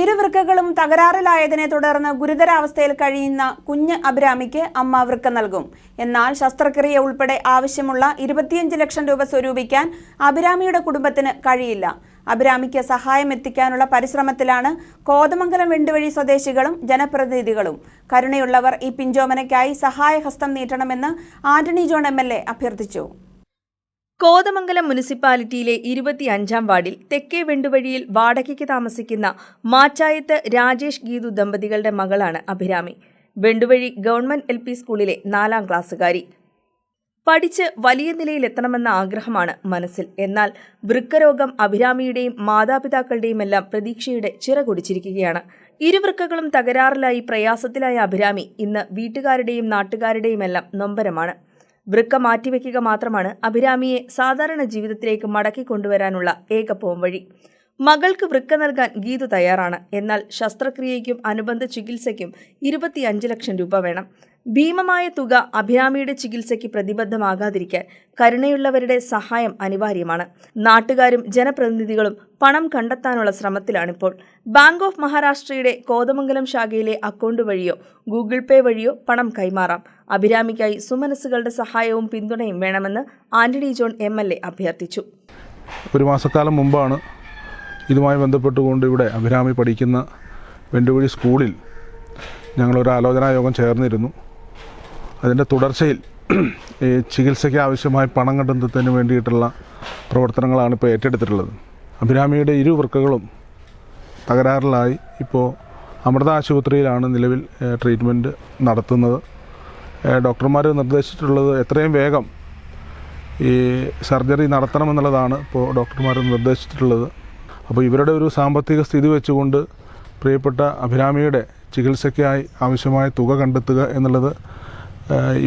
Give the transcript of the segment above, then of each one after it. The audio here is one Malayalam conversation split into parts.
ഇരുവൃക്കകളും തകരാറിലായതിനെ തുടർന്ന് ഗുരുതരാവസ്ഥയിൽ കഴിയുന്ന കുഞ്ഞ് അബിരാമിക്ക് അമ്മ വൃക്ക നൽകും. എന്നാൽ ശസ്ത്രക്രിയ ഉൾപ്പെടെ ആവശ്യമുള്ള ഇരുപത്തിയഞ്ച് ലക്ഷം രൂപ സ്വരൂപിക്കാൻ അബിരാമിയുടെ കുടുംബത്തിന് കഴിയില്ല. അഭിരാമിക്ക് സഹായം എത്തിക്കാനുള്ള പരിശ്രമത്തിലാണ് കോതമംഗലം വെണ്ടുവഴി സ്വദേശികളും ജനപ്രതിനിധികളും. കരുണയുള്ളവർ ഈ പിഞ്ചോമനയ്ക്കായി സഹായഹസ്തം നീട്ടണമെന്ന് ആന്റണി ജോൺ എം അഭ്യർത്ഥിച്ചു. കോതമംഗലം മുനിസിപ്പാലിറ്റിയിലെ ഇരുപത്തിയഞ്ചാം വാർഡിൽ തെക്കേ വെണ്ടുവഴിയിൽ വാടകയ്ക്ക് താമസിക്കുന്ന മാച്ചായത്ത് രാജേഷ് ഗീതു ദമ്പതികളുടെ മകളാണ് Abhirami. Venduvazhi government L P സ്കൂളിലെ നാലാം ക്ലാസ്സുകാരി. പഠിച്ച് വലിയ നിലയിലെത്തണമെന്ന ആഗ്രഹമാണ് മനസ്സിൽ. എന്നാൽ വൃക്കരോഗം അഭിരാമിയുടെയും മാതാപിതാക്കളുടെയും എല്ലാം പ്രതീക്ഷയുടെ ചിറകൊടിച്ചിരിക്കുകയാണ് ഇരുവൃക്കകളും തകരാറിലായി പ്രയാസത്തിലായ അഭിരാമി ഇന്ന് വീട്ടുകാരുടെയും നാട്ടുകാരുടെയുമെല്ലാം നൊമ്പരമാണ്. വൃക്ക മാറ്റിവെക്കുക മാത്രമാണ് അഭിരാമിയെ സാധാരണ ജീവിതത്തിലേക്ക് മടക്കി കൊണ്ടുവരാനുള്ള ഏക പോംവഴി മകൾക്ക് വൃക്ക നൽകാൻ ഗീതു തയ്യാറാണ്. എന്നാൽ ശസ്ത്രക്രിയയ്ക്കും അനുബന്ധ ചികിത്സയ്ക്കും ഇരുപത്തിയഞ്ച് ലക്ഷം രൂപ വേണം. ഭീമമായ തുക അഭിരാമിയുടെ ചികിത്സയ്ക്ക് പ്രതിബദ്ധമാകാതിരിക്കാൻ കരുണയുള്ളവരുടെ സഹായം അനിവാര്യമാണ്. നാട്ടുകാരും ജനപ്രതിനിധികളും പണം കണ്ടെത്താനുള്ള ശ്രമത്തിലാണിപ്പോൾ. ബാങ്ക് ഓഫ് മഹാരാഷ്ട്രയുടെ കോതമംഗലം ശാഖയിലെ അക്കൗണ്ട് വഴിയോ ഗൂഗിൾ പേ വഴിയോ പണം കൈമാറാം. അഭിരാമിക്കായി സുമനസ്സുകളുടെ സഹായവും പിന്തുണയും വേണമെന്ന് Antony John M L A അഭ്യർത്ഥിച്ചു. ഒരു മാസക്കാലം മുമ്പാണ് ഇതുമായി ബന്ധപ്പെട്ടുകൊണ്ട് ഇവിടെ അഭിരാമി പഠിക്കുന്ന വെണ്ടുവഴി സ്കൂളിൽ ഞങ്ങളൊരു ആലോചനാ ചേർന്നിരുന്നു. അതിന്റെ തുടർച്ചയിൽ ഈ ചികിത്സയ്ക്ക് ആവശ്യമായ പണം കണ്ടെത്തുന്നതിന് വേണ്ടിയിട്ടുള്ള പ്രവർത്തനങ്ങളാണ് ഇപ്പോൾ ഏറ്റെടുത്തിട്ടുള്ളത്. അഭിരാമിയുടെ ഇരു വൃക്കകളും തകരാറിലായി. ഇപ്പോൾ അമൃത ആശുപത്രിയിലാണ് നിലവിൽ ട്രീറ്റ്മെന്റ് നടത്തുന്നത്. ഡോക്ടർമാർ നിർദ്ദേശിച്ചിട്ടുള്ളത് എത്രയും വേഗം ഈ സർജറി നടത്തണമെന്നുള്ളതാണ് ഇപ്പോൾ ഡോക്ടർമാർ നിർദ്ദേശിച്ചിട്ടുള്ളത്. അപ്പോൾ ഇവരുടെ ഒരു സാമ്പത്തിക സ്ഥിതി വെച്ചുകൊണ്ട് പ്രിയപ്പെട്ട അഭിരാമിയുടെ ചികിത്സയ്ക്കായി ആവശ്യമായ തുക കണ്ടെത്തുക എന്നുള്ളത്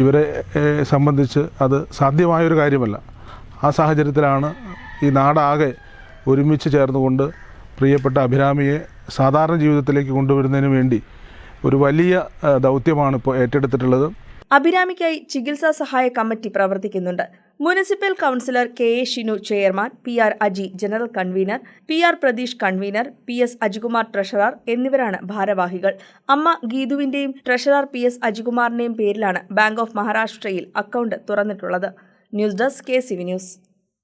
ഇവരെ സംബന്ധിച്ച് അത് സാധ്യമായൊരു കാര്യമല്ല. ആ സാഹചര്യത്തിലാണ് ഈ നാടാകെ ഒരുമിച്ച് ചേർന്നുകൊണ്ട് പ്രിയപ്പെട്ട അഭിരാമിയെ സാധാരണ ജീവിതത്തിലേക്ക് കൊണ്ടുവരുന്നതിന് വേണ്ടി ഒരു വലിയ ദൗത്യമാണ് ഇപ്പോൾ ഏറ്റെടുത്തിട്ടുള്ളത്. അഭിരാമിക്കായി ചികിത്സാ സഹായ കമ്മിറ്റി പ്രവർത്തിക്കുന്നുണ്ട്. Municipal councillor K A Shinu chairman P R Aji general convener P R Pratheesh convener P S Ajikumar treasurer എന്നിവരാണ് ഭാരവാഹികൾ. അമ്മ ഗീതുവിന്റെയും ട്രഷറർ പി എസ് അജികുമാറിന്റെയും പേരിലാണ് ബാങ്ക് ഓഫ് മഹാരാഷ്ട്രയിൽ account തുറന്നിട്ടുള്ളത്. News desk K C V news.